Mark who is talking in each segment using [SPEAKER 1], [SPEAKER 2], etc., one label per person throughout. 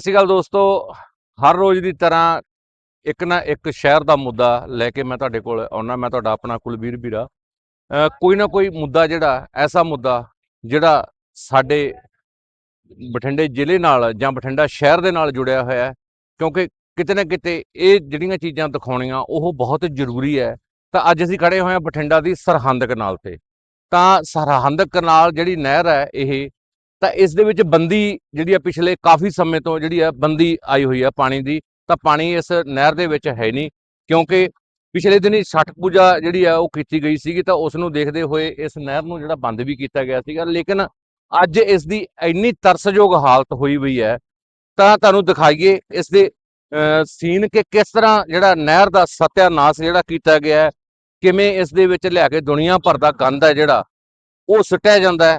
[SPEAKER 1] ਸਤਿ ਸ਼੍ਰੀ ਅਕਾਲ ਦੋਸਤੋ, ਹਰ ਰੋਜ਼ ਦੀ ਤਰ੍ਹਾਂ ਇੱਕ ਨਾ ਇੱਕ ਸ਼ਹਿਰ ਦਾ ਮੁੱਦਾ ਲੈ ਕੇ ਮੈਂ ਤੁਹਾਡੇ ਕੋਲ ਆਉਣਾ ਮੈਂ ਤੁਹਾਡਾ ਆਪਣਾ ਕੁਲਬੀਰ ਵੀਰਾ। ਕੋਈ ਨਾ ਕੋਈ ਮੁੱਦਾ ਜਿਹੜਾ, ਐਸਾ ਮੁੱਦਾ ਜਿਹੜਾ ਸਾਡੇ ਬਠਿੰਡੇ ਜ਼ਿਲ੍ਹੇ ਨਾਲ ਜਾਂ ਬਠਿੰਡਾ ਸ਼ਹਿਰ ਦੇ ਨਾਲ ਜੁੜਿਆ ਹੋਇਆ ਹੈ, ਕਿਉਂਕਿ ਕਿਤੇ ਨਾ ਕਿਤੇ ਇਹ ਜਿਹੜੀਆਂ ਚੀਜ਼ਾਂ ਦਿਖਾਉਣੀਆਂ, ਉਹ ਬਹੁਤ ਜ਼ਰੂਰੀ ਹੈ। ਤਾਂ ਅੱਜ ਅਸੀਂ ਖੜੇ ਹੋਏ ਹਾਂ ਬਠਿੰਡਾ ਦੀ ਸਰਹੰਦ ਕਨਾਲ ਤੇ। ਤਾਂ ਸਰਹੰਦ ਕਨਾਲ ਜਿਹੜੀ ਨਹਿਰ ਹੈ, ਇਹ ਤਾਂ ਇਸ ਦੇ ਵਿੱਚ ਬੰਦੀ ਜਿਹੜੀ ਆ ਪਿਛਲੇ ਕਾਫੀ ਸਮੇਂ ਤੋਂ ਜਿਹੜੀ ਆ ਬੰਦੀ ਆਈ ਹੋਈ ਆ ਪਾਣੀ ਦੀ, ਤਾਂ ਪਾਣੀ ਇਸ ਨਹਿਰ ਦੇ ਵਿੱਚ ਹੈ ਨਹੀਂ, ਕਿਉਂਕਿ ਪਿਛਲੇ ਦਿਨੀ ਛਠ ਪੂਜਾ ਜਿਹੜੀ ਆ ਉਹ ਕੀਤੀ ਗਈ ਸੀਗੀ, ਤਾਂ ਉਸ ਨੂੰ ਦੇਖਦੇ ਹੋਏ ਇਸ ਨਹਿਰ ਨੂੰ ਜਿਹੜਾ ਬੰਦ ਵੀ ਕੀਤਾ ਗਿਆ ਸੀਗਾ, ਲੇਕਿਨ ਅੱਜ ਇਸ ਦੀ ਇੰਨੀ ਤਰਸਯੋਗ ਹਾਲਤ ਹੋਈ ਹੋਈ ਹੈ, ਤਾਂ ਤੁਹਾਨੂੰ ਦਿਖਾਈਏ ਇਸ ਦੇ ਸੀਨ ਕਿ ਕਿਸ ਤਰ੍ਹਾਂ ਜਿਹੜਾ ਨਹਿਰ ਦਾ ਸਤਿਆਨਾਸ਼ ਜਿਹੜਾ ਕੀਤਾ ਗਿਆ ਹੈ, ਕਿਵੇਂ ਇਸ ਦੇ ਵਿੱਚ ਲਿਆ ਕੇ ਦੁਨੀਆ ਭਰ ਦਾ ਗੰਦ ਹੈ ਜਿਹੜਾ, ਉਹ ਸੁੱਟਿਆ ਜਾਂਦਾ ਹੈ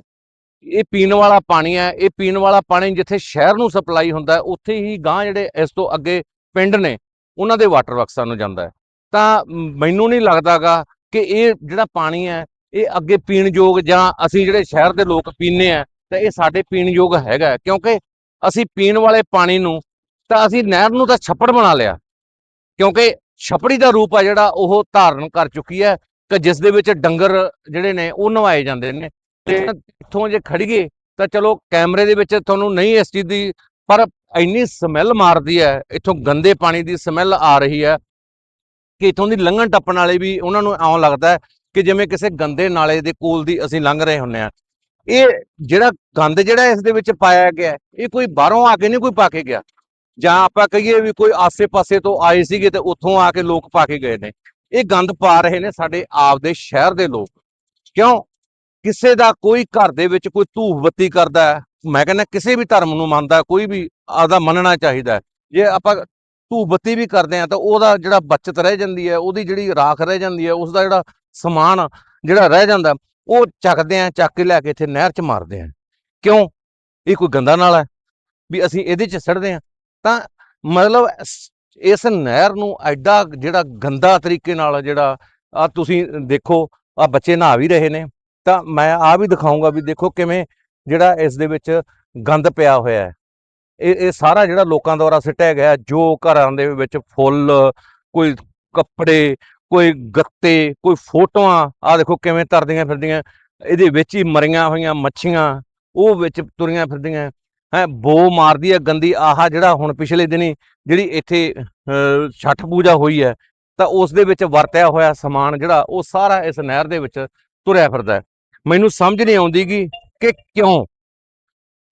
[SPEAKER 1] ਇਹ ਪੀਣ ਵਾਲਾ ਪਾਣੀ ਹੈ, ਇਹ ਪੀਣ ਵਾਲਾ ਪਾਣੀ ਜਿੱਥੇ ਸ਼ਹਿਰ ਨੂੰ ਸਪਲਾਈ ਹੁੰਦਾ ਉੱਥੇ ਹੀ ਗਾਂ ਜਿਹੜੇ ਇਸ ਤੋਂ ਅੱਗੇ ਪਿੰਡ ਨੇ, ਉਹਨਾਂ ਦੇ ਵਾਟਰ ਵਰਕਸਾਂ ਨੂੰ ਜਾਂਦਾ ਹੈ। ਤਾਂ ਮੈਨੂੰ ਨਹੀਂ ਲੱਗਦਾਗਾ ਕਿ ਇਹ ਜਿਹੜਾ ਪਾਣੀ ਹੈ, ਇਹ ਅੱਗੇ ਪੀਣ ਯੋਗ ਜਾਂ ਅਸੀਂ ਜਿਹੜੇ ਸ਼ਹਿਰ ਦੇ ਲੋਕ ਪੀਂਦੇ ਆ ਤਾਂ ਇਹ ਸਾਡੇ ਪੀਣ ਯੋਗ ਹੈਗਾ ਕਿਉਂਕਿ ਅਸੀਂ ਪੀਣ ਵਾਲੇ ਪਾਣੀ ਨੂੰ, ਤਾਂ ਅਸੀਂ ਨਹਿਰ ਨੂੰ ਤਾਂ ਛੱਪੜ ਬਣਾ ਲਿਆ। ਕਿਉਂਕਿ ਛਪੜੀ ਦਾ ਰੂਪ ਆ ਜਿਹੜਾ ਉਹ ਧਾਰਨ ਕਰ ਚੁੱਕੀ ਹੈ, ਕਿ ਜਿਸ ਦੇ ਵਿੱਚ ਡੰਗਰ ਜਿਹੜੇ ਨੇ ਉਹ ਨਵਾਏ ਜਾਂਦੇ ਨੇ। ਇੱਥੋਂ ਜੇ ਖੜੀਏ ਤਾਂ ਚਲੋ ਕੈਮਰੇ ਦੇ ਵਿੱਚ ਤੁਹਾਨੂੰ ਨਹੀਂ ਇਸ ਚੀਜ਼ ਦੀ, ਪਰ ਇੰਨੀ ਸਮੈਲ ਮਾਰਦੀ ਹੈ, ਇੱਥੋਂ ਗੰਦੇ ਪਾਣੀ ਦੀ ਸਮੈਲ ਆ ਰਹੀ ਹੈ ਕਿ ਇੱਥੋਂ ਦੀ ਲੰਘਣ ਟੱਪਣ ਵਾਲੇ ਵੀ ਉਹਨਾਂ ਨੂੰ ਐਂ ਲੱਗਦਾ ਕਿ ਜਿਵੇਂ ਕਿਸੇ ਗੰਦੇ ਨਾਲੇ ਦੇ ਕੋਲ ਦੀ ਅਸੀਂ ਲੰਘ ਰਹੇ ਹੁੰਨੇ ਆ ਇਹ ਜਿਹੜਾ ਗੰਦ ਜਿਹੜਾ ਇਸ ਦੇ ਵਿੱਚ ਪਾਇਆ ਗਿਆ ਇਹ ਕੋਈ ਬਾਹਰੋਂ ਆ ਕੇ ਨਹੀਂ ਕੋਈ ਪਾ ਕੇ ਗਿਆ। ਜਾਂ ਆਪਾਂ ਕਹੀਏ ਵੀ ਕੋਈ ਆਸੇ-ਪਾਸੇ ਤੋਂ ਆਏ ਸੀਗੇ ਤੇ ਉੱਥੋਂ ਆ ਕੇ ਲੋਕ ਪਾ ਕੇ ਗਏ ਨੇ। ਇਹ ਗੰਦ ਪਾ ਰਹੇ ਨੇ ਸਾਡੇ ਆਪ ਦੇ ਸ਼ਹਿਰ ਦੇ ਲੋਕ। ਕਿਉਂ? ਕਿਸੇ ਦਾ ਕੋਈ ਘਰ ਦੇ ਵਿੱਚ ਕੋਈ ਧੂਫ ਬੱਤੀ ਕਰਦਾ ਹੈ, ਮੈਂ ਕਹਿੰਦਾ ਕਿਸੇ ਵੀ ਧਰਮ ਨੂੰ ਮੰਨਦਾ, ਕੋਈ ਵੀ ਆਪਦਾ ਮੰਨਣਾ ਚਾਹੀਦਾ ਜੇ ਆਪਾਂ ਧੂਫ ਬੱਤੀ ਵੀ ਕਰਦੇ ਆ ਤਾਂ ਉਹਦਾ ਜਿਹੜਾ ਬਚਤ ਰਹਿ ਜਾਂਦੀ ਹੈ, ਉਹਦੀ ਜਿਹੜੀ ਰਾਖ ਰਹਿ ਜਾਂਦੀ ਹੈ ਉਸ ਦਾ ਜਿਹੜਾ ਸਮਾਨ ਜਿਹੜਾ ਰਹਿ ਜਾਂਦਾ ਉਹ ਚੱਕਦੇ ਆ ਚੱਕ ਕੇ ਲੈ ਕੇ ਇੱਥੇ ਨਹਿਰ 'ਚ ਮਾਰਦੇ ਆ ਕਿਉਂ? ਇਹ ਕੋਈ ਗੰਦਾ ਨਾਲਾ ਹੈ? ਵੀ ਅਸੀਂ ਇਹਦੇ 'ਚ ਸੜਦੇ ਆ ਤਾਂ ਮਤਲਬ ਇਸ ਨਹਿਰ ਨੂੰ ਐਡਾ ਜਿਹੜਾ ਗੰਦਾ ਤਰੀਕੇ ਨਾਲ ਜਿਹੜਾ ਆ ਤੁਸੀਂ ਦੇਖੋ ਆ ਬੱਚੇ ਨਹਾ ਵੀ ਰਹੇ ਨੇ। ਤਾਂ ਮੈਂ ਆ ਵੀ ਦਿਖਾਉਂਗਾ ਵੀ ਦੇਖੋ ਕਿਵੇਂ ਜਿਹੜਾ ਇਸ ਦੇ ਵਿੱਚ ਗੰਦ ਪਿਆ ਹੋਇਆ ਹੈ। ਇਹ ਇਹ ਸਾਰਾ ਜਿਹੜਾ ਲੋਕਾਂ ਦੁਆਰਾ ਸਿੱਟਿਆ ਗਿਆ ਜੋ ਘਰਾਂ ਦੇ ਵਿੱਚ ਫੁੱਲ, ਕੋਈ ਕੱਪੜੇ, ਕੋਈ ਗੱਤੇ, ਕੋਈ ਫੋਟੋਆਂ ਆ ਦੇਖੋ ਕਿਵੇਂ ਤਰਦੀਆਂ ਫਿਰਦੀਆਂ, ਇਹਦੇ ਵਿੱਚ ਹੀ ਮਰੀਆਂ ਹੋਈਆਂ ਮੱਛੀਆਂ, ਉਹ ਵਿੱਚ ਤੁਰੀਆਂ ਫਿਰਦੀਆਂ, ਹੈ, ਬੋ ਮਾਰਦੀ ਹੈ ਗੰਦੀ, ਆਹਾ ਜਿਹੜਾ ਹੁਣ ਪਿਛਲੇ ਦਿਨੀ ਜਿਹੜੀ ਇੱਥੇ ਛੱਠ ਪੂਜਾ ਹੋਈ ਹੈ, ਤਾਂ ਉਸ ਦੇ ਵਿੱਚ ਵਰਤਿਆ ਹੋਇਆ ਸਮਾਨ ਜਿਹੜਾ ਉਹ ਸਾਰਾ ਇਸ ਨਹਿਰ ਦੇ ਵਿੱਚ ਤੁਰਿਆ ਫਿਰਦਾ ਮੈਨੂੰ ਸਮਝ ਨਹੀਂ ਆਉਂਦੀਗੀ ਕਿ ਕਿਉਂ?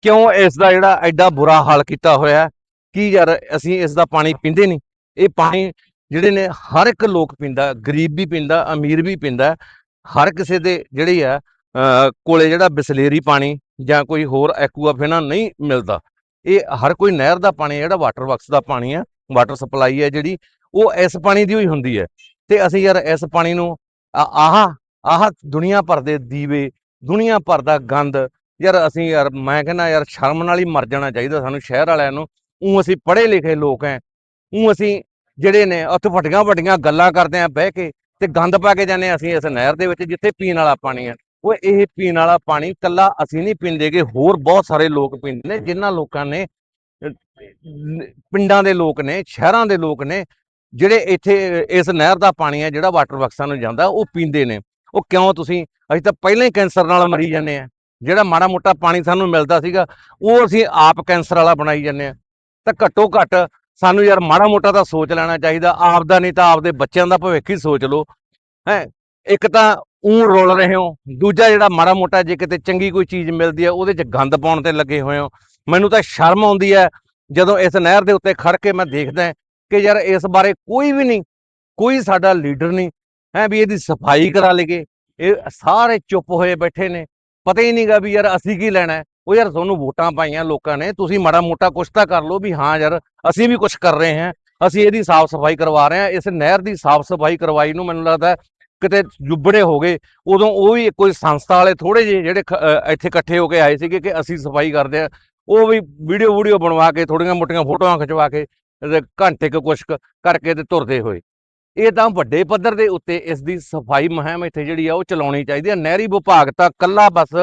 [SPEAKER 1] ਕਿਉਂ ਇਸ ਦਾ ਜਿਹੜਾ ਐਡਾ ਬੁਰਾ ਹਾਲ ਕੀਤਾ ਹੋਇਆ ਹੈ? ਕੀ ਯਾਰ ਅਸੀਂ ਇਸ ਦਾ ਪਾਣੀ ਪੀਂਦੇ ਨਹੀਂ? ਇਹ ਪਾਣੀ ਜਿਹੜੇ ਨੇ ਹਰ ਇੱਕ ਲੋਕ ਪੀਂਦਾ ਗਰੀਬ ਵੀ ਪੀਂਦਾ ਅਮੀਰ ਵੀ ਪੀਂਦਾ ਹਰ ਕਿਸੇ ਦੇ ਜਿਹੜੀ ਆ ਅਹ, ਕੋਲੇ ਜਿਹੜਾ ਬਿਸਲੇਰੀ ਪਾਣੀ ਜਾਂ ਕੋਈ ਹੋਰ ਐਕੂਆਫਿਨਾ ਨਹੀਂ ਮਿਲਦਾ। ਇਹ ਹਰ ਕੋਈ ਨਹਿਰ ਦਾ ਪਾਣੀ ਜਿਹੜਾ ਵਾਟਰ ਵਰਕਸ ਦਾ ਪਾਣੀ ਹੈ ਵਾਟਰ ਸਪਲਾਈ ਹੈ ਜਿਹੜੀ ਉਹ ਇਸ ਪਾਣੀ ਦੀ ਹੋਈ ਹੁੰਦੀ ਹੈ। ਤੇ ਅਸੀਂ ਯਾਰ ਇਸ ਪਾਣੀ ਨੂੰ ਆ- ਆਹ ਆਹ ਦੁਨੀਆ ਭਰ ਦੇ ਦੀਵੇ, ਦੁਨੀਆ ਭਰ ਦਾ ਗੰਦ। ਯਾਰ ਅਸੀਂ ਯਾਰ, ਮੈਂ ਕਹਿੰਦਾ ਯਾਰ ਸ਼ਰਮ ਨਾਲ ਹੀ ਮਰ ਜਾਣਾ ਚਾਹੀਦਾ ਸਾਨੂੰ ਸ਼ਹਿਰ ਵਾਲਿਆਂ ਨੂੰ। ਉਹ ਅਸੀਂ ਪੜ੍ਹੇ ਲਿਖੇ ਲੋਕ ਐ। ਉਹ ਅਸੀਂ ਜਿਹੜੇ ਨੇ ਉੱਥੇ ਫਟੀਆਂ ਫਟੀਆਂ ਗੱਲਾਂ ਕਰਦੇ ਆ ਬਹਿ ਕੇ ਤੇ ਗੰਦ ਪਾ ਕੇ ਜਾਂਦੇ ਹਾਂ ਅਸੀਂ ਇਸ ਨਹਿਰ ਦੇ ਵਿੱਚ ਜਿੱਥੇ ਪੀਣ ਵਾਲਾ ਪਾਣੀ ਹੈ ਉਹ ਇਹ ਪੀਣ ਵਾਲਾ ਪਾਣੀ ਕੱਲਾ ਅਸੀਂ ਨਹੀਂ ਪੀਂਦੇਗੇ ਹੋਰ ਬਹੁਤ ਸਾਰੇ ਲੋਕ ਪੀਂਦੇ ਨੇ, ਜਿਨ੍ਹਾਂ ਲੋਕਾਂ ਨੇ, ਪਿੰਡਾਂ ਦੇ ਲੋਕ ਨੇ, ਸ਼ਹਿਰਾਂ ਦੇ ਲੋਕ ਨੇ, ਜਿਹੜੇ ਇੱਥੇ ਇਸ ਨਹਿਰ ਦਾ ਪਾਣੀ ਹੈ ਜਿਹੜਾ ਵਾਟਰ ਵਰਕਸਾਂ ਨੂੰ ਜਾਂਦਾ, ਉਹ ਪੀਂਦੇ ਨੇ। ਉਹ ਕਿਉਂ ਤੁਸੀਂ? ਅਸੀਂ ਤਾਂ ਪਹਿਲਾਂ ਹੀ ਕੈਂਸਰ ਨਾਲ ਮਰੀ ਜਾਂਦੇ ਆ ਜਿਹੜਾ ਮਾੜਾ ਮੋਟਾ ਪਾਣੀ ਸਾਨੂੰ ਮਿਲਦਾ ਸੀਗਾ, ਉਹ ਅਸੀਂ ਆਪ ਕੈਂਸਰ ਵਾਲਾ ਬਣਾਈ ਜਾਂਦੇ ਆ ਤਾਂ ਘੱਟੋ ਘੱਟ ਸਾਨੂੰ ਯਾਰ ਮਾੜਾ ਮੋਟਾ ਤਾਂ ਸੋਚ ਲੈਣਾ ਚਾਹੀਦਾ। ਆਪ ਦਾ ਨਹੀਂ ਤਾਂ ਆਪਦੇ ਬੱਚਿਆਂ ਦਾ ਭਵਿੱਖ ਹੀ ਸੋਚ ਲਓ। ਹੈ? ਇੱਕ ਤਾਂ ਊਂ ਰੋਲ ਰਹੇ ਹੋ। ਦੂਜਾ ਜਿਹੜਾ ਮਾੜਾ ਮੋਟਾ ਜੇ ਕਿਤੇ ਚੰਗੀ ਕੋਈ ਚੀਜ਼ ਮਿਲਦੀ ਹੈ ਉਹਦੇ 'ਚ ਗੰਦ ਪਾਉਣ ਤੇ ਲੱਗੇ ਹੋਏ ਹੋ। ਮੈਨੂੰ ਤਾਂ ਸ਼ਰਮ ਆਉਂਦੀ ਹੈ ਜਦੋਂ ਇਸ ਨਹਿਰ ਦੇ ਉੱਤੇ ਖੜ ਕੇ ਮੈਂ ਦੇਖਦਾ ਕਿ ਯਾਰ ਇਸ ਬਾਰੇ ਕੋਈ ਵੀ ਨਹੀਂ, ਕੋਈ ਸਾਡਾ ਲੀਡਰ ਨਹੀਂ ਹੈ ਵੀ ਇਹਦੀ ਸਫ਼ਾਈ ਕਰਾ ਲਈਏ। ਇਹ ਸਾਰੇ ਚੁੱਪ ਹੋਏ ਬੈਠੇ ਨੇ। ਪਤਾ ਹੀ ਨਹੀਂਗਾ ਵੀ ਯਾਰ ਅਸੀਂ ਕੀ ਲੈਣਾ ਉਹ ਯਾਰ ਤੁਹਾਨੂੰ ਵੋਟਾਂ ਪਾਈਆਂ ਲੋਕਾਂ ਨੇ। ਤੁਸੀਂ ਮਾੜਾ ਮੋਟਾ ਕੁਛ ਤਾਂ ਕਰ ਲਓ ਵੀ ਹਾਂ ਯਾਰ, ਅਸੀਂ ਵੀ ਕੁਛ ਕਰ ਰਹੇ ਹਾਂ। ਅਸੀਂ ਇਹਦੀ ਸਾਫ਼ ਸਫ਼ਾਈ ਕਰਵਾ ਰਹੇ ਹਾਂ। ਇਸ ਨਹਿਰ ਦੀ ਸਾਫ਼ ਸਫ਼ਾਈ ਕਰਵਾਈ ਨੂੰ ਮੈਨੂੰ ਲੱਗਦਾ ਕਿਤੇ ਜੁਬੜੇ ਹੋ ਗਏ। ਉਦੋਂ ਉਹ ਵੀ ਕੋਈ ਸੰਸਥਾ ਵਾਲੇ ਥੋੜੇ ਜਿਹੇ ਜਿਹੜੇ ਇੱਥੇ ਇਕੱਠੇ ਹੋ ਕੇ ਆਏ ਸੀਗੇ ਕਿ ਅਸੀਂ ਸਫ਼ਾਈ ਕਰਦੇ ਆ ਉਹ ਵੀ ਵੀਡੀਓ ਵੀਡੀਓ ਬਣਵਾ ਕੇ ਥੋੜੀਆਂ ਮੋਟੀਆਂ ਫੋਟੋਆਂ ਖਿਚਵਾ ਕੇ ਘੰਟੇ ਕੁ ਕੁਛ ਕਰਕੇ ਤੇ ਤੁਰਦੇ ਹੋਏ। ਇਹ ਤਾਂ ਵੱਡੇ ਪੱਧਰ ਦੇ ਉੱਤੇ ਇਸ ਦੀ ਸਫ਼ਾਈ ਮੁਹਿੰਮ ਇੱਥੇ ਜਿਹੜੀ ਆ ਉਹ ਚਲਾਉਣੀ ਚਾਹੀਦੀ ਹੈ ਨਹਿਰੀ ਵਿਭਾਗ ਤਾਂ ਕੱਲਾ ਬਸ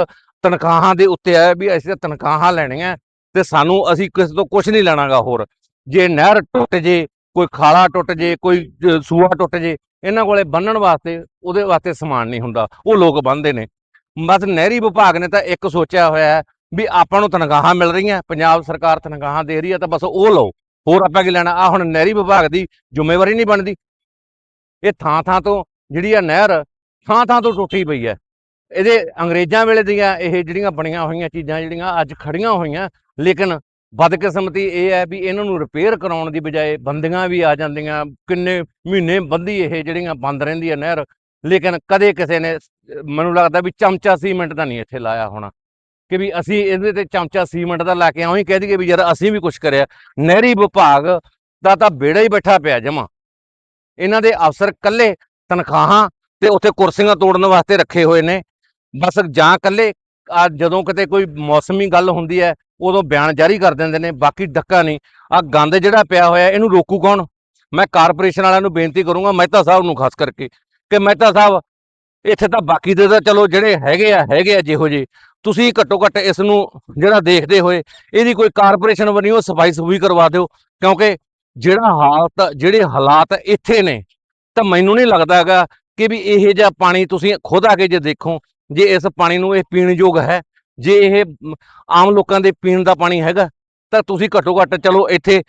[SPEAKER 1] ਤਨਖਾਹਾਂ ਦੇ ਉੱਤੇ ਹੈ ਵੀ ਅਸੀਂ ਤਾਂ ਤਨਖਾਹਾਂ ਲੈਣੀਆਂ ਤੇ ਸਾਨੂੰ ਅਸੀਂ ਕਿਸੇ ਤੋਂ ਕੁਝ ਨਹੀਂ ਲੈਣਾਗਾ ਹੋਰ। ਜੇ ਨਹਿਰ ਟੁੱਟ ਜੇ, ਕੋਈ ਖਾਲਾ ਟੁੱਟ ਜੇ, ਕੋਈ ਸੂਆ ਟੁੱਟ ਜੇ, ਇਹਨਾਂ ਕੋਲੇ ਬੰਨਣ ਵਾਸਤੇ ਉਹਦੇ ਵਾਸਤੇ ਸਮਾਨ ਨਹੀਂ ਹੁੰਦਾ। ਉਹ ਲੋਕ ਬੰਨਦੇ ਨੇ। ਬਸ ਨਹਿਰੀ ਵਿਭਾਗ ਨੇ ਤਾਂ ਇੱਕ ਸੋਚਿਆ ਹੋਇਆ ਹੈ ਵੀ ਆਪਾਂ ਨੂੰ ਤਨਖਾਹਾਂ ਮਿਲ ਰਹੀਆਂ, ਪੰਜਾਬ ਸਰਕਾਰ ਤਨਖਾਹਾਂ ਦੇ ਰਹੀ ਹੈ ਤਾਂ ਬਸ ਉਹ ਲਓ। ਹੋਰ ਆਪਾਂ ਕੀ ਲੈਣਾ? ਆ ਹੁਣ ਨਹਿਰੀ ਵਿਭਾਗ ਦੀ ਜ਼ਿੰਮੇਵਾਰੀ ਨਹੀਂ ਬਣਦੀ। ਇਹ ਥਾਂ ਥਾਂ ਤੋਂ ਜਿਹੜੀ ਆ ਨਹਿਰ ਥਾਂ ਥਾਂ ਤੋਂ ਟੁੱਟੀ ਪਈ ਹੈ। ਇਹਦੇ ਅੰਗਰੇਜ਼ਾਂ ਵੇਲੇ ਦੀਆਂ ਇਹ ਜਿਹੜੀਆਂ ਬਣੀਆਂ ਹੋਈਆਂ ਚੀਜ਼ਾਂ ਜਿਹੜੀਆਂ ਅੱਜ ਖੜੀਆਂ ਹੋਈਆਂ, ਲੇਕਿਨ ਬਦਕਿਸਮਤੀ ਇਹ ਹੈ ਵੀ ਇਹਨਾਂ ਨੂੰ ਰਿਪੇਅਰ ਕਰਾਉਣ ਦੀ ਬਜਾਏ ਬੰਦੀਆਂ ਵੀ ਆ ਜਾਂਦੀਆਂ, ਕਿੰਨੇ ਮਹੀਨੇ ਬੰਦੀ ਇਹ ਜਿਹੜੀਆਂ ਬੰਦ ਰਹਿੰਦੀ ਹੈ ਨਹਿਰ, ਲੇਕਿਨ ਕਦੇ ਕਿਸੇ ਨੇ, ਮੈਨੂੰ ਲੱਗਦਾ ਵੀ ਚਮਚਾ ਸੀਮੈਂਟ ਦਾ ਨਹੀਂ ਇੱਥੇ ਲਾਇਆ ਹੋਣਾ। ਕਿ ਵੀ ਅਸੀਂ ਇਹਦੇ ਤੇ ਚਮਚਾ ਸੀਮੈਂਟ ਦਾ ਲਾ ਕੇ ਆਉਂ ਹੀ ਕਹਿ ਦਈਏ ਵੀ ਯਾਰ ਅਸੀਂ ਵੀ ਕੁਝ ਕਰਿਆ। ਨਹਿਰੀ ਵਿਭਾਗ ਦਾ ਤਾਂ ਬੇੜਾ ਹੀ ਬੈਠਾ ਪਿਆ ਜਮਾ। ਇਹਨਾਂ ਦੇ ਅਫਸਰ ਕੱਲੇ ਤਨਖਾਹਾਂ ਤੇ ਉੱਥੇ ਕੁਰਸੀਆਂ ਤੋੜਨ ਵਾਸਤੇ ਰੱਖੇ ਹੋਏ ਨੇ। ਬਸ ਜਾਂ ਕੱਲੇ ਜਦੋਂ ਕਿਤੇ ਕੋਈ ਮੌਸਮੀ ਗੱਲ ਹੁੰਦੀ ਹੈ, ਉਦੋਂ ਬਿਆਨ ਜਾਰੀ ਕਰ ਦਿੰਦੇ ਨੇ, ਬਾਕੀ ਡੱਕਾ ਨਹੀਂ। ਆ ਗੰਦ ਜਿਹੜਾ ਪਿਆ ਹੋਇਆ, ਇਹਨੂੰ ਰੋਕੂ ਕੌਣ? ਮੈਂ ਕਾਰਪੋਰੇਸ਼ਨ ਵਾਲਿਆਂ ਨੂੰ ਬੇਨਤੀ ਕਰੂੰਗਾ, ਮਹਿਤਾ ਸਾਹਿਬ ਨੂੰ ਖਾਸ ਕਰਕੇ, ਕਿ ਮਹਿਤਾ ਸਾਹਿਬ, ਇੱਥੇ ਤਾਂ ਬਾਕੀ ਦੇ ਤਾਂ ਚਲੋ ਜਿਹੜੇ ਹੈਗੇ ਆ ਹੈਗੇ ਆ ਜਿਹੋ ਜਿਹੇ। ਤੁਸੀਂ ਘੱਟੋ ਘੱਟ ਇਸ ਨੂੰ ਜਿਹੜਾ ਦੇਖਦੇ ਹੋਏ, ਇਹਦੀ ਕੋਈ ਕਾਰਪੋਰੇਸ਼ਨ ਬਣੀ ਉਹ ਸਫ਼ਾਈ ਸੁਫਾਈ ਕਰਵਾ ਦਿਓ, ਕਿਉਂਕਿ ਜਿਹੜਾ ਹਾਲਤ, ਜਿਹੜੇ ਹਾਲਾਤ ਇੱਥੇ ਨੇ, ਤਾਂ ਮੈਨੂੰ ਨਹੀਂ ਲੱਗਦਾ ਹੈਗਾ ਕਿ ਵੀ ਇਹ ਜਿਹਾ ਪਾਣੀ ਤੁਸੀਂ ਖੁਦ ਆ ਕੇ ਜੇ ਦੇਖੋ, ਜੇ ਇਸ ਪਾਣੀ ਨੂੰ ਇਹ ਪੀਣ ਯੋਗ ਹੈ, ਜੇ ਇਹ ਆਮ ਲੋਕਾਂ ਦੇ ਪੀਣ ਦਾ ਪਾਣੀ ਹੈਗਾ, ਤਾਂ ਤੁਸੀਂ ਘੱਟੋ ਘੱਟ ਚਲੋ ਇੱਥੇ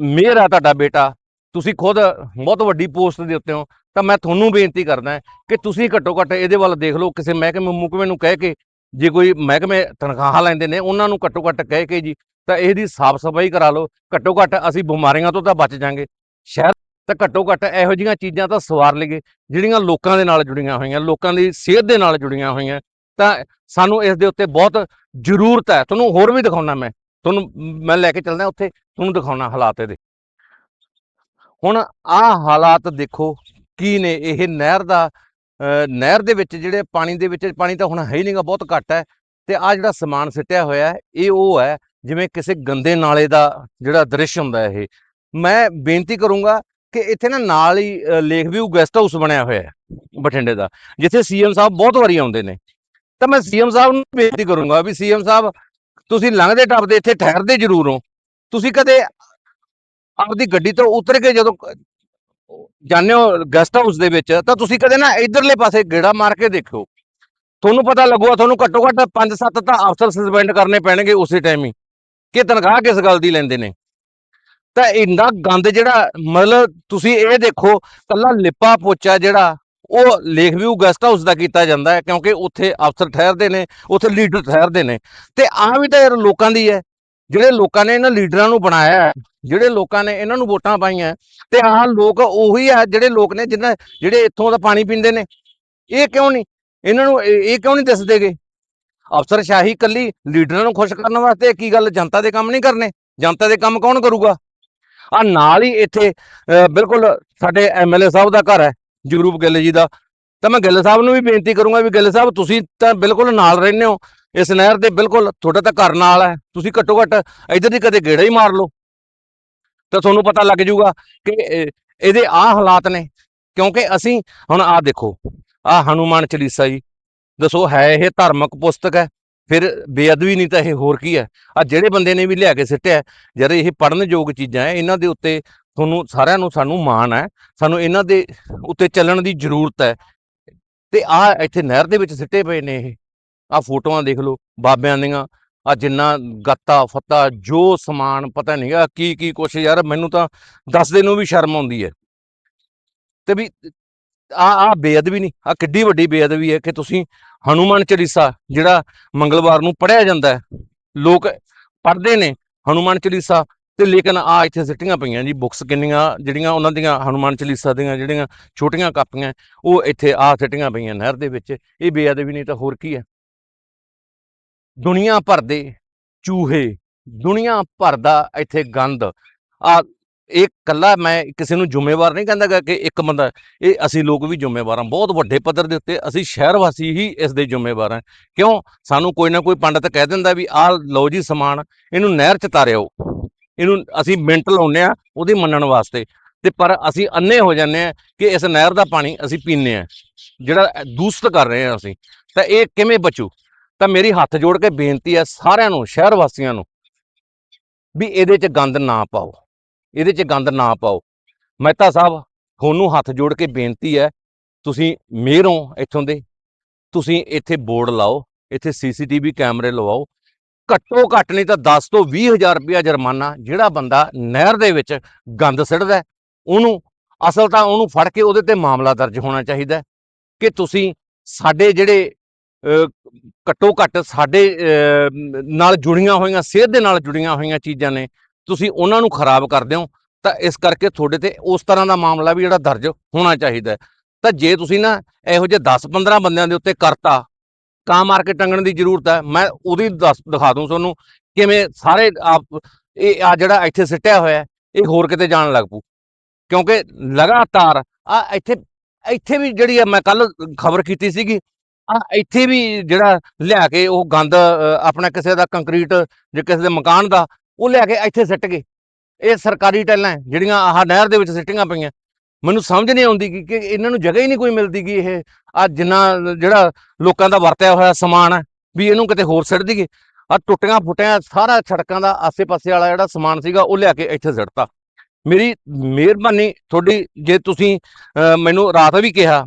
[SPEAKER 1] ਮੇਅਰ ਆ ਤੁਹਾਡਾ ਬੇਟਾ, ਤੁਸੀਂ ਖੁਦ ਬਹੁਤ ਵੱਡੀ ਪੋਸਟ ਦੇ ਉੱਤੇ ਹੋ, ਤਾਂ ਮੈਂ ਤੁਹਾਨੂੰ ਬੇਨਤੀ ਕਰਦਾ ਕਿ ਤੁਸੀਂ ਘੱਟੋ ਘੱਟ ਇਹਦੇ ਵੱਲ ਦੇਖ ਲਓ, ਕਿਸੇ ਮਹਿਕਮੇ ਮੁਕਮੇ ਨੂੰ ਕਹਿ ਕੇ ਜੇ ਕੋਈ ਮਹਿਕਮੇ ਤਨਖਾਹਾਂ ਲੈਂਦੇ ਨੇ, ਉਹਨਾਂ ਨੂੰ ਘੱਟੋ ਘੱਟ ਕਹਿ ਕੇ ਜੀ, ਤਾਂ ਇਹਦੀ ਸਾਫ਼ ਸਫ਼ਾਈ ਕਰਾ ਲਓ। ਘੱਟੋ ਘੱਟ ਅਸੀਂ ਬਿਮਾਰੀਆਂ ਤੋਂ ਤਾਂ ਬਚ ਜਾਾਂਗੇ। ਸ਼ਹਿਰ ਤਾਂ ਘੱਟੋ ਘੱਟ ਇਹੋ ਜਿਹੀਆਂ ਚੀਜ਼ਾਂ ਤਾਂ ਸਵਾਰ ਲਈਏ, ਜਿਹੜੀਆਂ ਲੋਕਾਂ ਦੇ ਨਾਲ ਜੁੜੀਆਂ ਹੋਈਆਂ, ਲੋਕਾਂ ਦੀ ਸਿਹਤ ਦੇ ਨਾਲ ਜੁੜੀਆਂ ਹੋਈਆਂ। ਤਾਂ ਸਾਨੂੰ ਇਸ ਦੇ ਉੱਤੇ ਬਹੁਤ ਜ਼ਰੂਰਤ ਹੈ। ਤੁਹਾਨੂੰ ਹੋਰ ਵੀ ਦਿਖਾਉਣਾ ਮੈਂ। ਤੁਹਾਨੂੰ ਮੈਂ ਲੈ ਕੇ ਚੱਲਦਾ ਉੱਥੇ, ਤੁਹਾਨੂੰ ਦਿਖਾਉਣਾ ਹਾਲਾਤ ਇਹਦੇ। ਹੁਣ ਆਹ ਹਾਲਾਤ ਦੇਖੋ, ਕੀ ਨੇ? ਇਹ ਨਹਿਰ ਦਾ ਨਹਿਰ ਦੇ ਵਿੱਚ ਜਿਹੜੇ ਪਾਣੀ ਦੇ ਵਿੱਚ, ਪਾਣੀ ਤਾਂ ਹੁਣ ਹੈ ਹੀ ਨਹੀਂਗਾ, ਬਹੁਤ ਘੱਟ ਹੈ। ਤੇ ਆ ਜਿਹੜਾ ਸਮਾਨ ਸਿੱਟਿਆ ਹੋਇਆ ਹੈ, ਇਹ ਉਹ ਹੈ, ਜਿਵੇਂ ਕਿਸੇ ਗੰਦੇ ਨਾਲੇ ਦਾ ਜਿਹੜਾ ਦ੍ਰਿਸ਼ ਹੁੰਦਾ ਇਹ। ਮੈਂ ਬੇਨਤੀ ਕਰੂੰਗਾ ਕਿ ਇੱਥੇ ਨਾ ਨਾਲ ਹੀ ਲੇਖ ਵਿਊ ਗੈਸਟ ਹਾਊਸ ਬਣਿਆ ਹੋਇਆ ਹੈ, ਬਠਿੰਡੇ ਦਾ, ਜਿੱਥੇ ਸੀਐਮ ਸਾਹਿਬ ਬਹੁਤ ਵਾਰੀ ਆਉਂਦੇ ਨੇ। ਤਾਂ ਮੈਂ ਸੀਐਮ ਸਾਹਿਬ ਨੂੰ ਬੇਨਤੀ ਕਰੂੰਗਾ ਵੀ ਸੀਐਮ ਸਾਹਿਬ, ਤੁਸੀਂ ਲੰਘਦੇ ਟੱਪਦੇ ਇੱਥੇ ਠਹਿਰਦੇ ਜ਼ਰੂਰ ਹੋ। ਤੁਸੀਂ ਕਦੇ ਆਪਦੀ ਗੱਡੀ ਤੋਂ ਉਤਰ ਕੇ ਜਦੋਂ ਜਾਂਦੇ ਹੋ ਗੈਸਟ ਹਾਊਸ ਦੇ ਵਿੱਚ ਤਾਂ ਤੁਸੀਂ ਕਦੇ ਨਾ ਇਧਰਲੇ ਪਾਸੇ ਗੇੜਾ ਮਾਰ ਕੇ ਦੇਖਿਓ। ਤੁਹਾਨੂੰ ਪਤਾ ਲੱਗੂਗਾ ਤੁਹਾਨੂੰ ਘੱਟੋ ਘੱਟ 5-7 ਤਾਂ ਅਫਸਰ ਸਸਪੈਂਡ ਕਰਨੇ ਪੈਣਗੇ ਉਸੇ ਟਾਈਮ ਹੀ। ਕਿ ਤਨਖਾਹ ਕਿਸ ਗੱਲ ਦੀ ਲੈਂਦੇ ਨੇ? ਤਾਂ ਇੰਨਾ ਗੰਦ ਜਿਹੜਾ ਮਤਲਬ ਤੁਸੀਂ ਇਹ ਦੇਖੋ ਕੱਲਾ ਲਿਪਾ ਪੋਚਾ ਜਿਹੜਾ ਉਹ ਲੇਕ ਵਿਊ ਗੈਸਟ ਹਾਊਸ ਦਾ ਕੀਤਾ ਜਾਂਦਾ ਹੈ ਕਿਉਂਕਿ ਉੱਥੇ ਅਫਸਰ ਠਹਿਰਦੇ ਨੇ ਉੱਥੇ ਲੀਡਰ ਠਹਿਰਦੇ ਨੇ। ਤੇ ਆ ਵੀ ਤਾਂ ਯਾਰ ਲੋਕਾਂ ਦੀ ਹੈ। ਜਿਹੜੇ ਲੋਕਾਂ ਨੇ ਇਹਨਾਂ ਲੀਡਰਾਂ ਨੂੰ ਬਣਾਇਆ ਹੈ, ਜਿਹੜੇ ਲੋਕਾਂ ਨੇ ਇਹਨਾਂ ਨੂੰ ਵੋਟਾਂ ਪਾਈਆਂ ਤੇ ਆਹ ਲੋਕ ਉਹੀ ਆ ਜਿਹੜੇ ਲੋਕ ਨੇ ਜਿਹਨਾਂ ਜਿਹੜੇ ਇੱਥੋਂ ਦਾ ਪਾਣੀ ਪੀਂਦੇ ਨੇ। ਇਹ ਕਿਉਂ ਨਹੀਂ? ਇਹਨਾਂ ਨੂੰ ਇਹ ਇਹ ਕਿਉਂ ਨਹੀਂ ਦਿਸਦੇਗੇ ਅਫਸਰਸ਼ਾਹੀ ਕੱਲੀ ਲੀਡਰਾਂ ਨੂੰ ਖੁਸ਼ ਕਰਨ ਵਾਸਤੇ ਕੀ ਗੱਲ ਜਨਤਾ ਦੇ ਕੰਮ ਨਹੀਂ ਕਰਨੇ? ਜਨਤਾ ਦੇ ਕੰਮ ਕੌਣ ਕਰੂਗਾ? ਆ ਨਾਲ ਹੀ ਇੱਥੇ ਬਿਲਕੁਲ ਸਾਡੇ ਐਮਐਲਏ ਸਾਹਿਬ ਦਾ ਘਰ ਹੈ, ਜਗਰੂਪ ਗਿੱਲ ਜੀ ਦਾ। ਤਾਂ ਮੈਂ ਗਿੱਲ ਸਾਹਿਬ ਨੂੰ ਵੀ ਬੇਨਤੀ ਕਰੂੰਗਾ ਵੀ ਗਿੱਲ ਸਾਹਿਬ, ਤੁਸੀਂ ਤਾਂ ਬਿਲਕੁਲ ਨਾਲ ਰਹਿੰਦੇ ਹੋ। ਇਸ ਨਹਿਰ ਦੇ ਬਿਲਕੁਲ ਤੁਹਾਡਾ ਤਾਂ ਘਰ ਨਾਲ ਹੈ। ਤੁਸੀਂ ਘੱਟੋ ਘੱਟ ਇੱਧਰ ਦੀ ਕਦੇ ਗੇੜਾ ਹੀ ਮਾਰ ਲਓ। ਤਾਂ ਤੁਹਾਨੂੰ ਪਤਾ ਲੱਗ ਜਾਊਗਾ ਕਿ ਇਹਦੇ ਆਹ ਹਾਲਾਤ ਨੇ। ਕਿਉਂਕਿ ਅਸੀਂ ਹੁਣ ਆਹ ਦੇਖੋ, ਆਹ ਹਨੂਮਾਨ ਚਾਲੀਸਾ ਜੀ, ਦੱਸੋ ਹੈ ਇਹ ਧਾਰਮਿਕ ਪੁਸਤਕ ਹੈ? ਫਿਰ ਬੇਅਦਬੀ ਨਹੀਂ ਤਾਂ ਇਹ ਹੋਰ ਕੀ ਹੈ? ਆ ਜਿਹੜੇ ਬੰਦੇ ਨੇ ਵੀ ਲਿਆ ਕੇ ਸਿੱਟਿਆ ਜਦ ਇਹ ਪੜਨ ਯੋਗ ਚੀਜ਼ਾਂ ਹੈ, ਇਹਨਾਂ ਦੇ ਉੱਤੇ ਤੁਹਾਨੂੰ ਸਾਰਿਆਂ ਨੂੰ ਸਾਨੂੰ ਮਾਣ ਹੈ, ਸਾਨੂੰ ਇਹਨਾਂ ਦੇ ਉੱਤੇ ਚੱਲਣ ਦੀ ਜ਼ਰੂਰਤ ਹੈ। ਤੇ ਆ ਇੱਥੇ ਨਹਿਰ ਦੇ ਵਿੱਚ ਸਿੱਟੇ ਪਏ ਨੇ ਇਹ। ਆ ਫੋਟੋਆਂ ਦੇਖ ਲਓ, ਬਾਬਿਆਂ ਦੀਆਂ ਆ ਜਿੰਨਾ ਗੱਤਾ, ਫੱਤਾ, ਜੋ ਸਮਾਨ, ਪਤਾ ਨਹੀਂਗਾ ਕੀ ਕੀ ਕੁਛ ਯਾਰ, ਮੈਨੂੰ ਤਾਂ ਦੱਸਦੇ ਨੂੰ ਵੀ ਸ਼ਰਮ ਆਉਂਦੀ ਹੈ। ਤੇ ਵੀ ਆ ਆ ਬੇਅਦਬੀ ਨਹੀਂ ਆ ਕਿੱਡੀ ਵੱਡੀ ਬੇਅਦਬੀ ਹੈ ਕਿ ਤੁਸੀਂ ਹਨੂਮਾਨ ਚਾਲੀਸਾ, ਜਿਹੜਾ ਮੰਗਲਵਾਰ ਨੂੰ ਪੜਿਆ ਜਾਂਦਾ ਹੈ, ਲੋਕ ਪੜ੍ਹਦੇ ਨੇ ਹਨੂਮਾਨ ਚਾਲੀਸਾ, ਤੇ ਲੇਕਿਨ ਆ ਇੱਥੇ ਸਿੱਟੀਆਂ ਪਈਆਂ ਜੀ, ਬੁੱਕਸ ਕਿੰਨੀਆਂ, ਜਿਹੜੀਆਂ ਉਹਨਾਂ ਦੀਆਂ, ਹਨੂਮਾਨ ਚਾਲੀਸਾ ਦੀਆਂ ਜਿਹੜੀਆਂ ਛੋਟੀਆਂ ਕਾਪੀਆਂ, ਉਹ ਇੱਥੇ ਆ ਸਿੱਟੀਆਂ ਪਈਆਂ ਨਹਿਰ ਦੇ ਵਿੱਚ, ਇਹ ਬੇਅਦਬੀ ਨਹੀਂ ਤਾਂ ਹੋਰ ਕੀ ਹੈ। ਦੁਨੀਆ ਭਰ ਦੇ ਚੂਹੇ, ਦੁਨੀਆ ਭਰ ਦਾ ਇੱਥੇ ਗੰਦ। ਆ, ਇਹ ਕੱਲਾ ਮੈਂ ਕਿਸੇ ਨੂੰ ਜ਼ਿੰਮੇਵਾਰ ਨਹੀਂ ਕਹਿੰਦਾ ਗਾ ਕਿ ਇੱਕ ਬੰਦਾ, ਇਹ ਅਸੀਂ ਲੋਕ ਵੀ ਜ਼ਿੰਮੇਵਾਰ ਹਾਂ। ਬਹੁਤ ਵੱਡੇ ਪੱਧਰ ਦੇ ਉੱਤੇ ਅਸੀਂ ਸ਼ਹਿਰ ਵਾਸੀ ਹੀ ਇਸ ਦੇ ਜ਼ਿੰਮੇਵਾਰ ਹਾਂ। ਕਿਉਂ? ਸਾਨੂੰ ਕੋਈ ਨਾ ਕੋਈ ਪੰਡਤ ਕਹਿ ਦਿੰਦਾ ਵੀ, ਆਹ ਲਓ ਜੀ ਸਮਾਨ, ਇਹਨੂੰ ਨਹਿਰ ਚ ਤਾਰਿਓ। ਇਹਨੂੰ ਅਸੀਂ ਮਿੰਟ ਲਾਉਂਦੇ ਆ ਉਹਦੇ ਮੰਨਣ ਵਾਸਤੇ। ਤੇ ਪਰ ਅਸੀਂ ਅੰਨੇ ਹੋ ਜਾਂਦੇ ਆ ਕਿ ਇਸ ਨਹਿਰ ਦਾ ਪਾਣੀ ਅਸੀਂ ਪੀਂਦੇ ਆ ਜਿਹੜਾ ਦੂਸ਼ਿਤ ਕਰ ਰਹੇ ਆ ਅਸੀਂ। ਤਾਂ ਇਹ ਕਿਵੇਂ ਬਚੂ? ਤਾਂ ਮੇਰੀ ਹੱਥ ਜੋੜ ਕੇ ਬੇਨਤੀ ਹੈ ਸਾਰਿਆਂ ਨੂੰ, ਸ਼ਹਿਰ ਵਾਸੀਆਂ ਨੂੰ, ਵੀ ਇਹਦੇ 'ਚ ਗੰਦ ਨਾ ਪਾਓ, ਇਹਦੇ 'ਚ ਗੰਦ ਨਾ ਪਾਓ। ਮਹਿਤਾ ਸਾਹਿਬ, ਤੁਹਾਨੂੰ ਹੱਥ ਜੋੜ ਕੇ ਬੇਨਤੀ ਹੈ, ਤੁਸੀਂ ਮੇਅਰ ਹੋ ਇੱਥੋਂ ਦੇ, ਤੁਸੀਂ ਇੱਥੇ ਬੋਰਡ ਲਾਓ, ਇੱਥੇ ਸੀਸੀਟੀਵੀ ਕੈਮਰੇ ਲਵਾਓ। ਘੱਟੋ ਘੱਟ ਨਹੀਂ ਤਾਂ 10 ਤੋਂ 20 ਹਜ਼ਾਰ ਰੁਪਇਆ ਜੁਰਮਾਨਾ ਜਿਹੜਾ ਬੰਦਾ ਨਹਿਰ ਦੇ ਵਿੱਚ ਗੰਦ ਸਿੱਟਦਾ, ਉਹਨੂੰ ਅਸਲ ਤਾਂ ਉਹਨੂੰ ਫੜ ਕੇ ਉਹਦੇ ਤੇ ਮਾਮਲਾ ਦਰਜ ਹੋਣਾ ਚਾਹੀਦਾ ਕਿ ਤੁਸੀਂ ਸਾਡੇ ਜਿਹੜੇ ਘੱਟੋ ਘੱਟ ਸਾਡੇ ਅਹ, ਨਾਲ ਜੁੜੀਆਂ ਹੋਈਆਂ ਸਿਹਤ ਦੇ ਨਾਲ ਜੁੜੀਆਂ ਹੋਈਆਂ ਚੀਜ਼ਾਂ ਨੇ ਤੁਸੀਂ ਉਹਨਾਂ ਨੂੰ ਖਰਾਬ ਕਰਦੇ ਹੋ ਤਾਂ ਇਸ ਕਰਕੇ ਤੁਹਾਡੇ ਤੇ ਉਸ ਤਰ੍ਹਾਂ ਦਾ ਮਾਮਲਾ ਵੀ ਜਿਹੜਾ ਦਰਜ ਹੋਣਾ ਚਾਹੀਦਾ ਤਾਂ ਜੇ ਤੁਸੀਂ ਨਾ ਇਹੋ ਜਿਹੇ 10-15 ਬੰਦਿਆਂ ਦੇ ਉੱਤੇ ਕਰਤਾ ਕਾਂ ਮਾਰ ਕੇ ਟੰਗਣ ਦੀ ਜ਼ਰੂਰਤ ਹੈ ਮੈਂ ਉਹਦੀ ਦੱਸ ਦਿਖਾ ਦੂੰ ਤੁਹਾਨੂੰ ਕਿਵੇਂ ਸਾਰੇ ਆਪ ਇਹ ਆ ਜਿਹੜਾ ਇੱਥੇ ਸਿੱਟਿਆ ਹੋਇਆ ਇਹ ਹੋਰ ਕਿਤੇ ਜਾਣ ਲੱਗ ਪੂ ਕਿਉਂਕਿ ਲਗਾਤਾਰ ਆ ਇੱਥੇ ਇੱਥੇ ਵੀ ਜਿਹੜੀ ਆ ਮੈਂ ਕੱਲ ਖਬਰ ਕੀਤੀ ਸੀਗੀ ਆ ਇੱਥੇ ਵੀ ਜਿਹੜਾ ਲਿਆ ਕੇ ਉਹ ਗੰਦ ਆਪਣਾ ਕਿਸੇ ਦਾ ਕੰਕਰੀਟ ਜੇ ਕਿਸੇ ਦੇ ਮਕਾਨ ਦਾ ਉਹ ਲਿਆ ਕੇ ਇੱਥੇ ਸਿੱਟ ਗਏ। ਇਹ ਸਰਕਾਰੀ ਟੈਲਾਂ ਜਿਹੜੀਆਂ ਆਹ ਨਹਿਰ ਦੇ ਵਿੱਚ ਸਿੱਟੀਆਂ ਪਈਆਂ। ਮੈਨੂੰ ਸਮਝ ਨਹੀਂ ਆਉਂਦੀ ਕਿ ਇਹਨਾਂ ਨੂੰ ਜਗ੍ਹਾ ਹੀ ਨਹੀਂ ਕੋਈ ਮਿਲਦੀ ਗੀ ਇਹ ਆ ਜਿੰਨਾ ਜਿਹੜਾ ਲੋਕਾਂ ਦਾ ਵਰਤਿਆ ਹੋਇਆ ਸਮਾਨ ਹੈ ਵੀ ਇਹਨੂੰ ਕਿਤੇ ਹੋਰ ਸਿੱਟ ਦਈਏ। ਆ ਟੁੱਟੀਆਂ ਫੁੱਟੀਆਂ ਸਾਰਾ ਸੜਕਾਂ ਦਾ ਆਸੇ-ਪਾਸੇ ਵਾਲਾ ਜਿਹੜਾ ਸਮਾਨ ਸੀਗਾ ਉਹ ਲਿਆ ਕੇ ਇੱਥੇ ਸਿੱਟਤਾ। ਮੇਰੀ ਮਿਹਰਬਾਨੀ ਤੁਹਾਡੀ ਜੇ ਤੁਸੀਂ ਅ, ਮੈਨੂੰ ਰਾਤ ਵੀ ਕਿਹਾ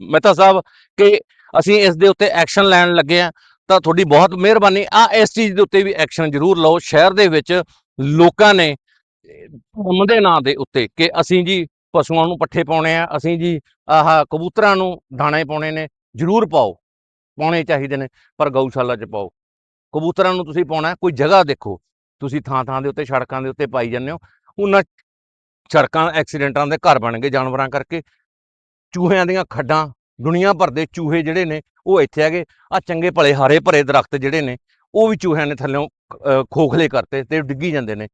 [SPEAKER 1] ਮਹਿਤਾ ਸਾਹਿਬ ਕਿ ਅਸੀਂ ਇਸ ਦੇ ਉੱਤੇ ਐਕਸ਼ਨ ਲੈਣ ਲੱਗੇ ਆ ਤਾਂ ਤੁਹਾਡੀ ਬਹੁਤ ਮਿਹਰਬਾਨੀ। ਆ ਇਸ ਚੀਜ਼ ਦੇ ਉੱਤੇ ਵੀ ਐਕਸ਼ਨ ਜ਼ਰੂਰ ਲਓ। ਸ਼ਹਿਰ ਦੇ ਵਿੱਚ ਲੋਕਾਂ ਨੇ, ਧਰਮ ਦੇ ਨਾਂ ਦੇ ਉੱਤੇ ਕਿ ਅਸੀਂ ਜੀ ਪਸ਼ੂਆਂ ਨੂੰ ਪੱਠੇ ਪਾਉਣੇ ਆ, ਅਸੀਂ ਜੀ ਆਹ ਕਬੂਤਰਾਂ ਨੂੰ ਦਾਣੇ ਪਾਉਣੇ ਨੇ, ਜ਼ਰੂਰ ਪਾਓ। ਪਾਉਣੇ ਚਾਹੀਦੇ ਨੇ, ਪਰ ਗਊਸ਼ਾਲਾ 'ਚ ਪਾਓ। ਕਬੂਤਰਾਂ ਨੂੰ ਤੁਸੀਂ ਪਾਉਣਾ, ਕੋਈ ਜਗ੍ਹਾ ਦੇਖੋ। ਤੁਸੀਂ ਥਾਂ ਥਾਂ ਦੇ ਉੱਤੇ, ਸੜਕਾਂ ਦੇ ਉੱਤੇ ਪਾਈ ਜਾਂਦੇ ਹੋ। ਉਹਨਾਂ ਸੜਕਾਂ, ਐਕਸੀਡੈਂਟਾਂ ਦੇ ਘਰ ਬਣ ਗਏ ਜਾਨਵਰਾਂ ਕਰਕੇ। ਚੂਹਿਆਂ ਦੀਆਂ ਖੱਡਾਂ ਦੁਨੀਆ ਭਰ ਦੇ ਚੂਹੇ ਜਿਹੜੇ ਨੇ ਉਹ ਇੱਥੇ ਹੈਗੇ ਆ ਚੰਗੇ ਭਲੇ ਹਰੇ ਭਰੇ ਦਰਖਤ ਜਿਹੜੇ ਨੇ ਉਹ ਵੀ ਚੂਹਿਆਂ ਨੇ ਥੱਲਿਓਂ ਅਹ, ਖੋਖਲੇ ਕਰਤੇ ਤੇ ਡਿੱਗੀ ਜਾਂਦੇ ਨੇ।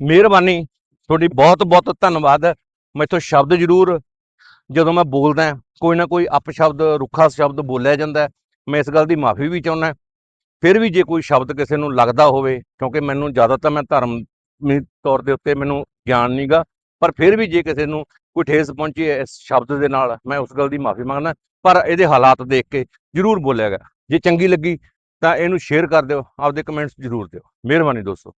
[SPEAKER 1] ਮਿਹਰਬਾਨੀ ਤੁਹਾਡੀ ਬਹੁਤ ਬਹੁਤ ਧੰਨਵਾਦ ਮੈਥੋਂ ਸ਼ਬਦ ਜ਼ਰੂਰ ਜਦੋਂ ਮੈਂ ਬੋਲਦਾ ਕੋਈ ਨਾ ਕੋਈ ਅਪ ਸ਼ਬਦ ਰੁੱਖਾ ਸ਼ਬਦ ਬੋਲਿਆ ਜਾਂਦਾ ਮੈਂ ਇਸ ਗੱਲ ਦੀ ਮਾਫੀ ਵੀ ਚਾਹੁੰਦਾ ਫਿਰ ਵੀ ਜੇ ਕੋਈ ਸ਼ਬਦ ਕਿਸੇ ਨੂੰ ਲੱਗਦਾ ਹੋਵੇ ਕਿਉਂਕਿ ਮੈਨੂੰ ਜ਼ਿਆਦਾ ਤਾਂ ਮੈਂ ਧਰਮ ਤੌਰ ਦੇ ਉੱਤੇ ਮੈਨੂੰ ਗਿਆਨ ਨਹੀਂਗਾ ਪਰ ਫਿਰ ਵੀ ਜੇ ਕਿਸੇ ਨੂੰ ਕੋਈ ਠੇਸ ਪਹੁੰਚੀ ਹੈ ਇਸ ਸ਼ਬਦ ਦੇ ਨਾਲ, ਮੈਂ ਉਸ ਗੱਲ ਦੀ ਮਾਫੀ ਮੰਗਦਾ, ਪਰ ਇਹਦੇ ਹਾਲਾਤ ਦੇਖ ਕੇ ਜ਼ਰੂਰ ਬੋਲਿਆ ਗਿਆ ਜੇ ਚੰਗੀ ਲੱਗੀ ਤਾਂ ਇਹਨੂੰ ਸ਼ੇਅਰ ਕਰ ਦਿਓ, ਆਪਦੇ ਕਮੈਂਟਸ ਜ਼ਰੂਰ ਦਿਓ। ਮਿਹਰਬਾਨੀ ਦੋਸਤੋ।